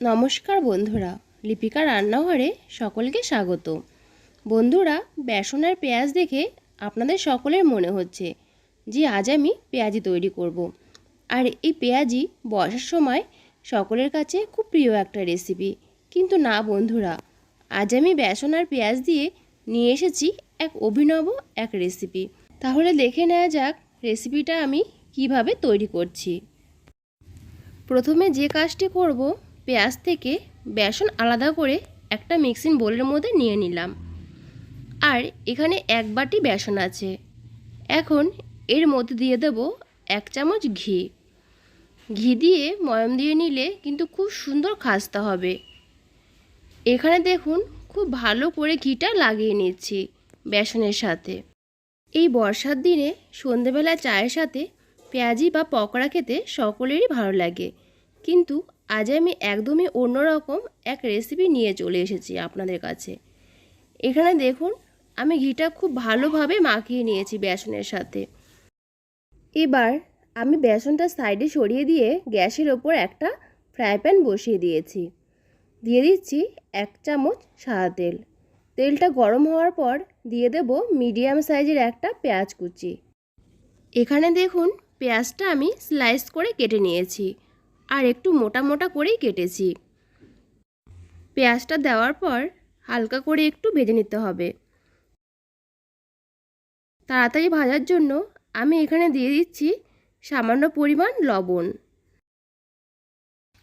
নমস্কার বন্ধুরা, লিপিকা রান্নাঘরে সকলকে স্বাগত। বন্ধুরা, বেসনের পেঁয়াজ দেখে আপনাদের সকলের মনে হচ্ছে যে আজ আমি পেঁয়াজি তৈরি করব। আর এই পেঁয়াজি বর্ষার সময় সকলের কাছে খুব প্রিয় একটা রেসিপি কিন্তু না বন্ধুরা, আজ আমি বেসন আর পেঁয়াজ দিয়ে নিয়ে এসেছি এক অভিনব এক রেসিপি তাহলে দেখে নেওয়া যাক রেসিপিটা আমি কীভাবে তৈরি করছি। প্রথমে যে কাজটি করব পেঁয়াজ থেকে বেসন আলাদা করে একটা মিক্সিং বোলের মধ্যে নিয়ে নিলাম। আর এখানে এক বাটি বেসন আছে। এখন এর মধ্যে দিয়ে দেব এক চামচ ঘি। ঘি দিয়ে ময়ম দিয়ে নিলে কিন্তু খুব সুন্দর খাস্তা হবে। এখানে দেখুন, খুব ভালো করে ঘিটা লাগিয়ে নিচ্ছি বেসনের সাথে। এই বর্ষার দিনে সন্ধেবেলা চায়ের সাথে পেঁয়াজি বা পকোড়া খেতে সকলেরই ভালো লাগে। কিন্তু আজ আমি একদমই অন্যরকম এক রেসিপি নিয়ে চলে এসেছি আপনাদের কাছে। এখানে দেখুন, আমি ঘিটা খুব ভালোভাবে মাখিয়ে নিয়েছি বেসনের সাথে। এবার আমি বেসনটা সাইডে সরিয়ে দিয়ে গ্যাসের ওপর একটা ফ্রাই প্যান বসিয়ে দিয়েছি। দিয়ে দিচ্ছি এক চামচ সাদা তেল। তেলটা গরম হওয়ার পর দিয়ে দেব মিডিয়াম সাইজের একটা পেঁয়াজ কুচি। এখানে দেখুন, পেঁয়াজটা আমি স্লাইস করে কেটে নিয়েছি। আর একটু মোটা মোটা করেই কেটেছি। পেঁয়াজটা দেওয়ার পর হালকা করে একটু ভেজে নিতে হবে। তাড়াতাড়ি ভাজার জন্য আমি এখানে দিয়ে দিচ্ছি সামান্য পরিমাণ লবণ।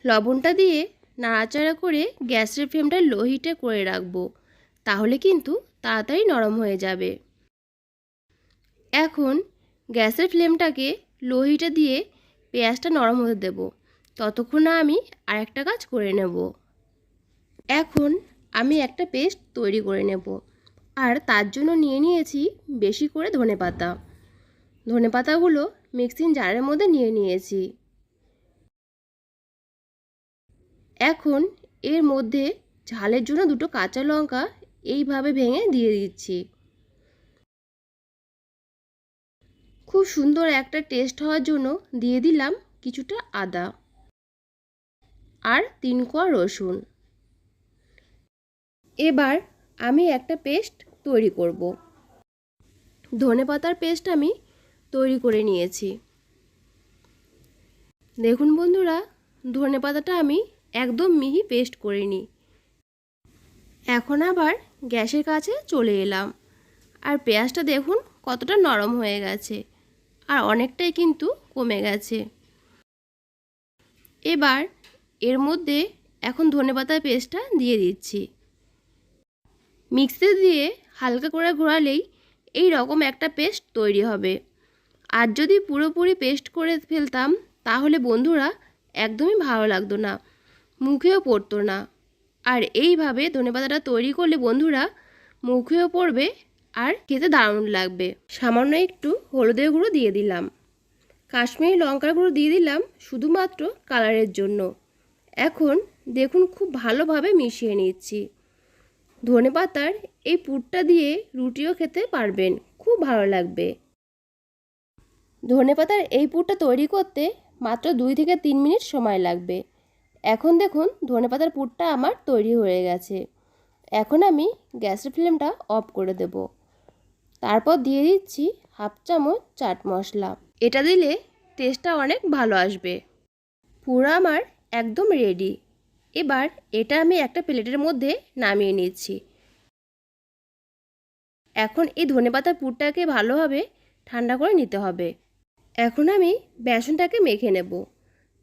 লবণটা দিয়ে নাড়াচাড়া করে গ্যাসের ফ্লেমটা লো হিটে করে রাখব, তাহলে কিন্তু তাড়াতাড়ি নরম হয়ে যাবে। এখন গ্যাসের ফ্লেমটাকে লো হিটে দিয়ে পেঁয়াজটা নরম হতে দেবো। ততক্ষণ আমি আরেকটা কাজ করে নেব। এখন আমি একটা পেস্ট তৈরি করে নেব। আর তার জন্য নিয়ে নিয়েছি বেশি করে ধনে পাতা। ধনে পাতাগুলো মিক্সিং জারের মধ্যে নিয়ে নিয়েছি। এখন এর মধ্যে ঝালের জন্য দুটো কাঁচা লঙ্কা এইভাবে ভেঙে দিয়ে দিচ্ছি। খুব সুন্দর একটা টেস্ট হওয়ার জন্য দিয়ে দিলাম কিছুটা আদা। আর তিন কোয়া রসুন। এবার আমি একটা পেস্ট তৈরি করব। ধনে পাতার পেস্ট আমি তৈরি করে নিয়েছি। দেখুন বন্ধুরা, ধনে পাতাটা আমি একদম মিহি পেস্ট করে নিই এখন আবার গ্যাসের কাছে চলে এলাম। আর পেঁয়াজটা দেখুন কতটা নরম হয়ে গেছে আর অনেকটাই কিন্তু কমে গেছে। এবার এর মধ্যে এখন ধনেপাতার পেস্টটা দিয়ে দিচ্ছি। মিক্সিতে দিয়ে হালকা করে ঘোরালেই এই রকম একটা পেস্ট তৈরি হবে। আর যদি পুরোপুরি পেস্ট করে ফেলতাম, তাহলে বন্ধুরা একদমই ভালো লাগতো না, মুখেও পড়তো না। আর এইভাবে ধনেপাতাটা তৈরি করলে বন্ধুরা মুখেও পড়বে আর খেতে দারুণ লাগবে। সামান্য একটু হলুদের গুঁড়ো দিয়ে দিলাম। কাশ্মীরি লঙ্কার গুঁড়ো দিয়ে দিলাম শুধুমাত্র কালারের জন্য। এখন দেখুন খুব ভালোভাবে মিশিয়ে নিচ্ছি। ধনে পাতার এই পুরটা দিয়ে রুটিও খেতে পারবেন, খুব ভালো লাগবে। ধনে পাতার এই পুরটা তৈরি করতে মাত্র দুই থেকে তিন মিনিট সময় লাগবে। এখন দেখুন ধনে পাতার পুরটা আমার তৈরি হয়ে গেছে। এখন আমি গ্যাসের ফ্লেমটা অফ করে দেব। তারপর দিয়ে দিচ্ছি হাফ চামচ চাট মশলা। এটা দিলে টেস্টটা অনেক ভালো আসবে। পুরো আমার একদম রেডি এবার এটা আমি একটা প্লেটের মধ্যে নামিয়ে নিচ্ছি। এখন এই ধনেপাতার পুরটাকে ভালোভাবে ঠান্ডা করে নিতে হবে। এখন আমি বেসনটাকে মেখে নেব।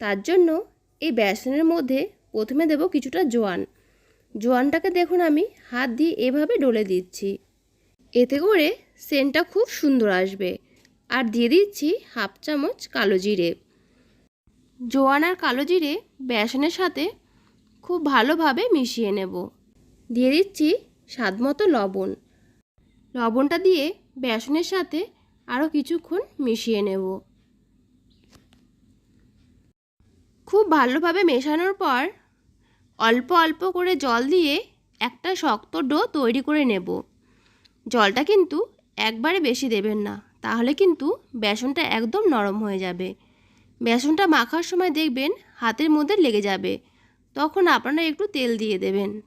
তার জন্য এই বেসনের মধ্যে প্রথমে দেব কিছুটা জোয়ান। জোয়ানটাকে দেখুন আমি হাত দিয়ে এভাবে ডলে দিচ্ছি। এতে করে সেন্টটা খুব সুন্দর আসবে। আর দিয়ে দিচ্ছি হাফ চামচ কালো জিরে। জোয়ান আর কালো জিরে বেসনের সাথে খুব ভালোভাবে মিশিয়ে নেব। দিয়ে দিচ্ছি স্বাদ মতো লবণ। লবণটা দিয়ে বেসনের সাথে আরও কিছুক্ষণ মিশিয়ে নেব। খুব ভালোভাবে মেশানোর পর অল্প অল্প করে জল দিয়ে একটা শক্ত ডো তৈরি করে নেব। জলটা কিন্তু একবারে বেশি দেবেন না, তাহলে কিন্তু বেসনটা একদম নরম হয়ে যাবে। বেসনটা মাখার সময় দেখবেন হাতের মধ্যে লেগে যাবে। তখন আপনারা একটু তেল দিয়ে দেবেন।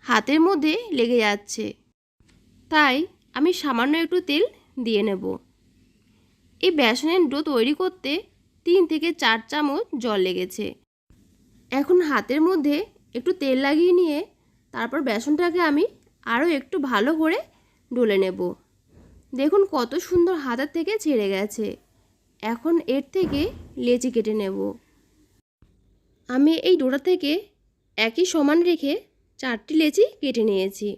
হাতের মধ্যে লেগে যাচ্ছে। তাই আমি সামান্য একটু তেল দিয়ে নেব। এই বেসনের ডো তৈরি করতে তিন থেকে চার চামচ জল লেগেছে। এখন হাতের মধ্যে একটু তেল লাগিয়ে নিয়ে তারপর বেসনটাকে আমি আরও একটু ভালো করে ডলে নেব। দেখুন কত সুন্দর হাতের থেকে ছেড়ে গেছে। এখন এর থেকে লেচি কেটে নেব। আমি এই ডোটা থেকে একই সমান রেখে চারটি লেচি কেটে নিয়েছি।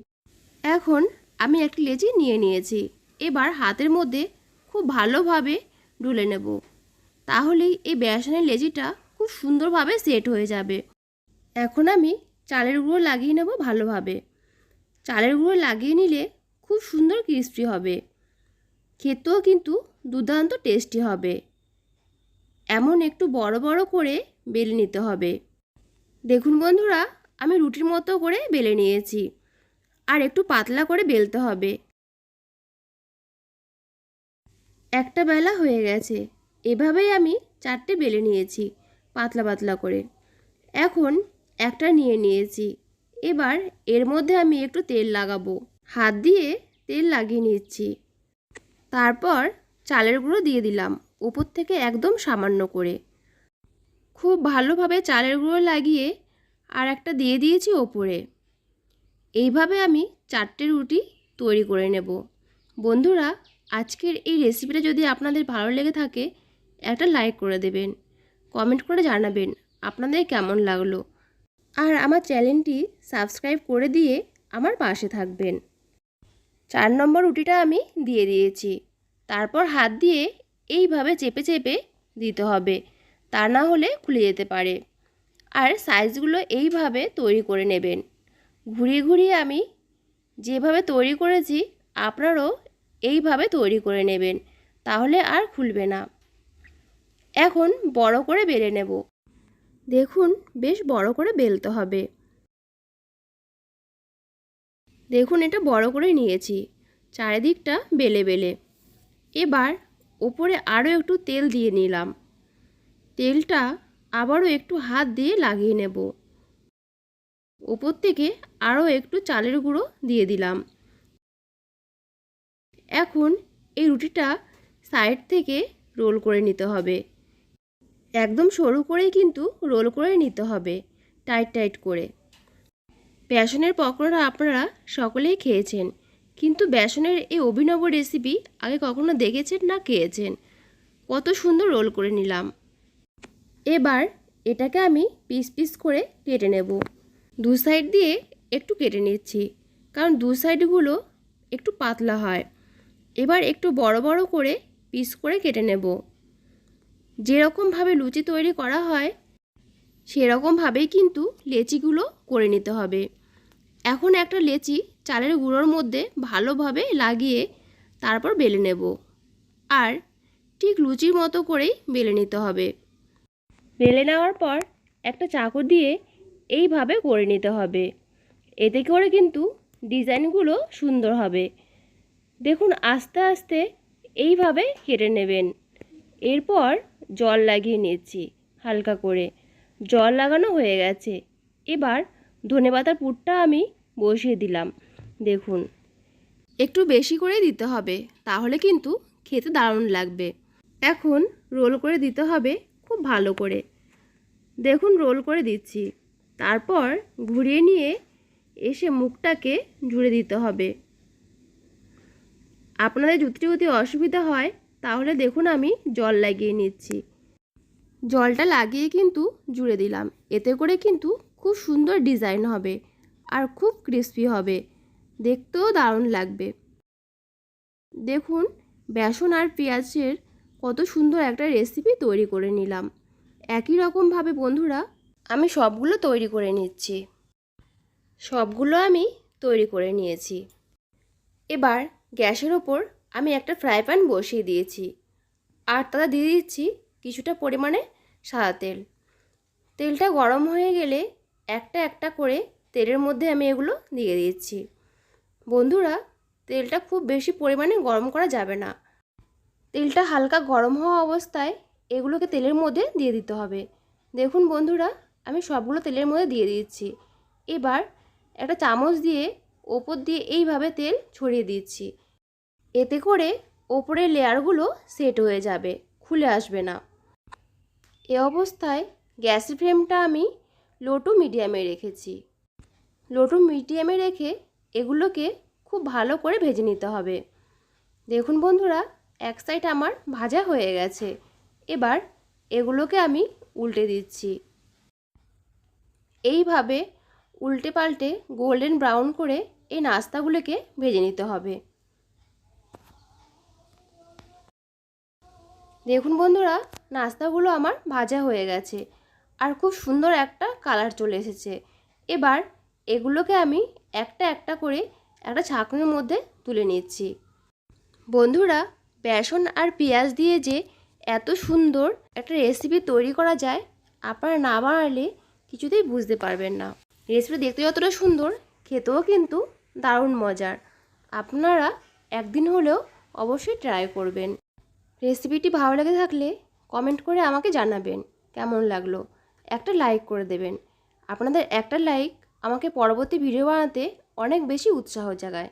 এখন আমি একটি লেচি নিয়ে নিয়েছি। এবার হাতের মধ্যে খুব ভালোভাবে ডুলে নেব। তাহলেই এই বেসনের লেচিটা খুব সুন্দরভাবে সেট হয়ে যাবে। এখন আমি চালের গুঁড়ো লাগিয়ে নেব ভালোভাবে। চালের গুঁড়ো লাগিয়ে নিলে খুব সুন্দর ক্রিস্পি হবে। খেতেও কিন্তু দুর্দান্ত টেস্টি হবে। এমন একটু বড় বড় করে বেলে নিতে হবে। দেখুন বন্ধুরা, আমি রুটির মতো করে বেলে নিয়েছি। আর একটু পাতলা করে বেলতে হবে। একটা বেলা হয়ে গেছে। এভাবেই আমি চারটে বেলে নিয়েছি, পাতলা পাতলা করে। এখন একটা নিয়ে নিয়েছি। এবার এর মধ্যে আমি একটু তেল লাগাবো। হাত দিয়ে তেল লাগিয়ে নিচ্ছি। তারপর চালের গুঁড়ো দিয়ে দিলাম, উপর থেকে একদম সামান্য করে। খুব ভালোভাবে চালের গুঁড়ো লাগিয়ে আর একটা দিয়ে দিয়েছি ওপরে। এইভাবে আমি চারটে রুটি তৈরি করে নেব। বন্ধুরা, আজকের এই রেসিপিটা যদি আপনাদের ভালো লেগে থাকে, একটা লাইক করে দেবেন, কমেন্ট করে জানাবেন আপনাদের কেমন লাগল। আর আমার চ্যানেলটি সাবস্ক্রাইব করে দিয়ে আমার পাশে থাকবেন। চার নম্বর রুটিটা আমি দিয়ে দিয়েছি। তারপর হাত দিয়ে এইভাবে চেপে চেপে দিতে হবে। তা না হলে খুলে যেতে পারে। আর সাইজগুলো এইভাবে তৈরি করে নেবেন। ঘুরিয়ে ঘুরিয়ে আমি যেভাবে তৈরি করেছি, আপনারাও এইভাবে তৈরি করে নেবেন। তাহলে আর খুলবে না। এখন বড় করে বেলে নেব। দেখুন, বেশ বড় করে বেলতে হবে। দেখুন, এটা বড় করে নিয়েছি। চারিদিকটা বেলে বেলে। এবার ওপরে আরও একটু তেল দিয়ে নিলাম। তেলটা আবারও একটু হাত দিয়ে লাগিয়ে নেব। ওপর থেকে আরও একটু চালের গুঁড়ো দিয়ে দিলাম। এখন এই রুটিটা সাইড থেকে রোল করে নিতে হবে। একদম সরু করেই কিন্তু রোল করে নিতে হবে, টাইট টাইট করে। বেসনের পকোড়া আপনারা সকলেই খেয়েছেন। কিন্তু বেসনের এই অভিনব রেসিপি আগে কখনো দেখেছেন না খেয়েছেন? কত সুন্দর রোল করে নিলাম। এবার এটাকে আমি পিস পিস করে কেটে নেব। দু সাইড দিয়ে একটু কেটে নিচ্ছি, কারণ দু সাইডগুলো একটু পাতলা হয়। এবার একটু বড় বড় করে পিস করে কেটে নেব। যেরকমভাবে লুচি তৈরি করা হয় সেরকমভাবেই কিন্তু লেচিগুলো করে নিতে হবে। এখন একটা লেচি চালের গুঁড়োর মধ্যে ভালোভাবে লাগিয়ে তারপর বেলে নেব। আর ঠিক লুচির মতো করেই বেলে নিতে হবে। বেলে নেওয়ার পর একটা চাকু দিয়ে এইভাবে করে নিতে হবে। এতে করে কিন্তু ডিজাইনগুলো সুন্দর হবে। দেখুন, আস্তে আস্তে এইভাবে কেটে নেবেন। এরপর জল লাগিয়ে নিচ্ছি হালকা করে। জল লাগানো হয়ে গেছে। এবার ধনেপাতার পুরটা আমি বসিয়ে দিলাম, দেখুন। একটু বেশি করে দিতে হবে, তাহলে কিন্তু খেতে দারুণ লাগবে। এখন রোল করে দিতে হবে খুব ভালো করে। দেখুন, রোল করে দিচ্ছি। তারপর ঘুরিয়ে নিয়ে এসে মুখটাকে জুড়ে দিতে হবে। আপনাদের যদি যদি অসুবিধা হয়, তাহলে দেখুন আমি জল লাগিয়ে নিচ্ছি। জলটা লাগিয়ে কিন্তু জুড়ে দিলাম। এতে করে কিন্তু খুব সুন্দর ডিজাইন হবে আর খুব ক্রিস্পি হবে। দেখতেও দারুণ লাগবে। দেখুন, বেসন আর পেঁয়াজের কত সুন্দর একটা রেসিপি তৈরি করে নিলাম। একই রকমভাবে বন্ধুরা, আমি সবগুলো তৈরি করে নিচ্ছি। সবগুলো আমি তৈরি করে নিয়েছি। এবার গ্যাসের ওপর আমি একটা ফ্রাই প্যান বসিয়ে দিয়েছি। আর তাতে দিয়ে দিচ্ছি কিছুটা পরিমাণে সাদা তেল। তেলটা গরম হয়ে গেলে একটা একটা করে তেলের মধ্যে আমি এগুলো দিয়ে দিচ্ছি বন্ধুরা, তেলটা খুব বেশি পরিমাণে গরম করা যাবে না। তেলটা হালকা গরম হওয়া অবস্থায় এগুলোকে তেলের মধ্যে দিয়ে দিতে হবে। দেখুন বন্ধুরা, আমি সবগুলো তেলের মধ্যে দিয়ে দিচ্ছি এবার একটা চামচ দিয়ে ওপর দিয়ে এইভাবে তেল ছড়িয়ে দিচ্ছি এতে করে ওপরের লেয়ারগুলো সেট হয়ে যাবে, খুলে আসবে না। এ অবস্থায় গ্যাসের ফ্লেমটা আমি লো টু মিডিয়ামে রেখেছি। লো টু মিডিয়ামে রেখে এগুলোকে খুব ভালো করে ভেজে নিতে হবে। দেখুন বন্ধুরা, এক সাইড আমার ভাজা হয়ে গেছে। এবার এগুলোকে আমি উল্টে দিচ্ছি। এইভাবে উল্টে পাল্টে গোল্ডেন ব্রাউন করে এই নাস্তাগুলোকে ভেজে নিতে হবে। দেখুন বন্ধুরা, নাস্তাগুলো আমার ভাজা হয়ে গেছে। আর খুব সুন্দর একটা কালার চলে এসেছে। এবার এগুলোকে আমি একটা একটা করে একটা ছাঁকনির মধ্যে তুলে নিচ্ছি। বন্ধুরা, বেসন আর পেঁয়াজ দিয়ে যে এত সুন্দর একটা রেসিপি তৈরি করা যায়, আপনারা না বানালে কিছুতেই বুঝতে পারবেন না। রেসিপি দেখতে যতটা সুন্দর, খেতেও কিন্তু দারুণ মজার। আপনারা একদিন হলেও অবশ্যই ট্রাই করবেন। রেসিপিটি ভালো লেগে থাকলে কমেন্ট করে আমাকে জানাবেন, কেমন লাগল? একটা লাইক করে দেবেন। আপনাদের একটা লাইক আমাকে পরবর্তী ভিডিও বানাতে অনেক বেশি উৎসাহ জাগায়।